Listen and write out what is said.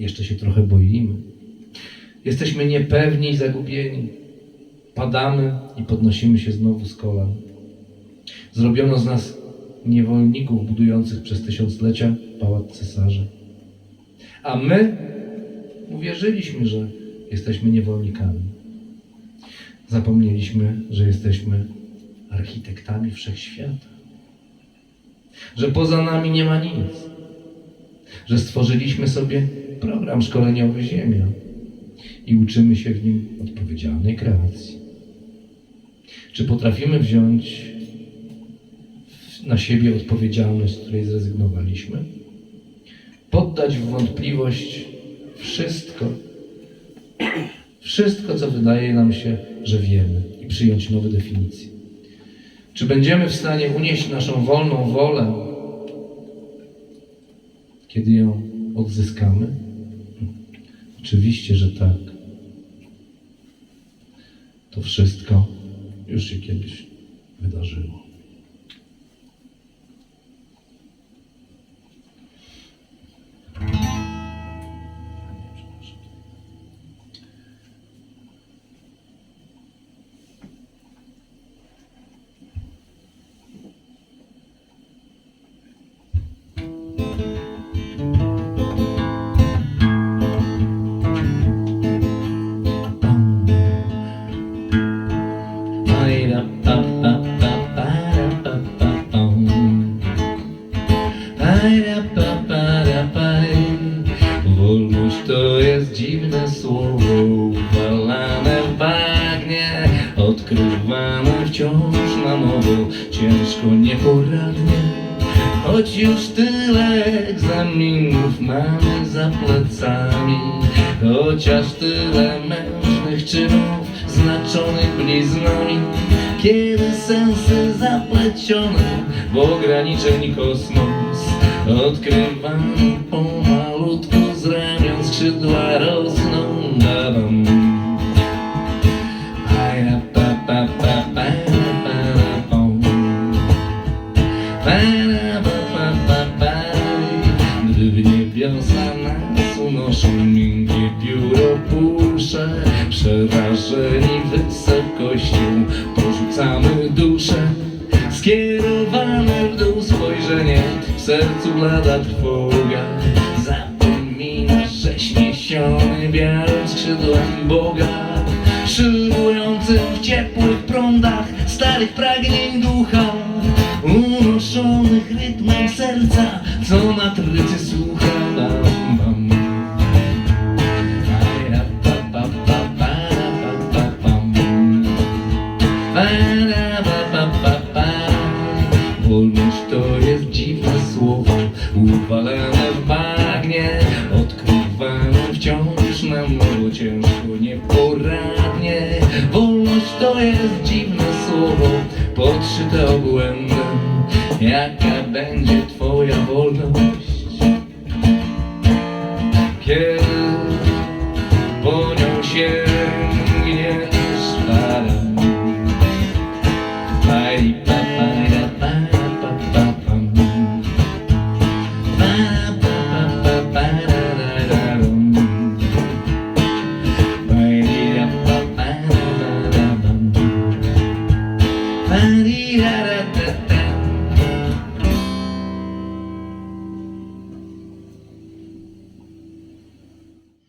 Jeszcze się trochę boimy. Jesteśmy niepewni i zagubieni. Padamy i podnosimy się znowu z kolan. Zrobiono z nas niewolników budujących przez tysiąclecia pałac cesarza. A my uwierzyliśmy, że jesteśmy niewolnikami. Zapomnieliśmy, że jesteśmy architektami wszechświata. Że poza nami nie ma nic. Że stworzyliśmy sobie program szkoleniowy Ziemia i uczymy się w nim odpowiedzialnej kreacji. Czy potrafimy wziąć na siebie odpowiedzialność, z której zrezygnowaliśmy? Poddać w wątpliwość wszystko, wszystko, co wydaje nam się, że wiemy i przyjąć nowe definicje. Czy będziemy w stanie unieść naszą wolną wolę, kiedy ją odzyskamy? Oczywiście, że tak. To wszystko już się kiedyś wydarzyło. Wolność to jest dziwne słowo, walane w bagnie, odkrywane wciąż na nowo, ciężko, nieporadnie. Choć już tyle egzaminów mamy za plecami, chociaż tyle mężnych czynów znaczonych bliznami, kiedy sensy zaplecione w ograniczeń kosmos odkrywamy pomalutku z ramion skrzydła rosną para. Gdy w niebiosa nas unoszą miękkie pióro pusze Przerażeni wysokością porzucamy duszę Skierowane w dół spojrzenie sercu blada trwoga Zapomina prześniesiony wiatr skrzydłem Boga. Szybującym w ciepłych prądach starych pragnień ducha. Unoszonych rytmem serca, co na Grzeszna młodzieżko nieporadnie Wolność to jest dziwne słowo Podszyte obłędem Jaka będzie twoja wolność?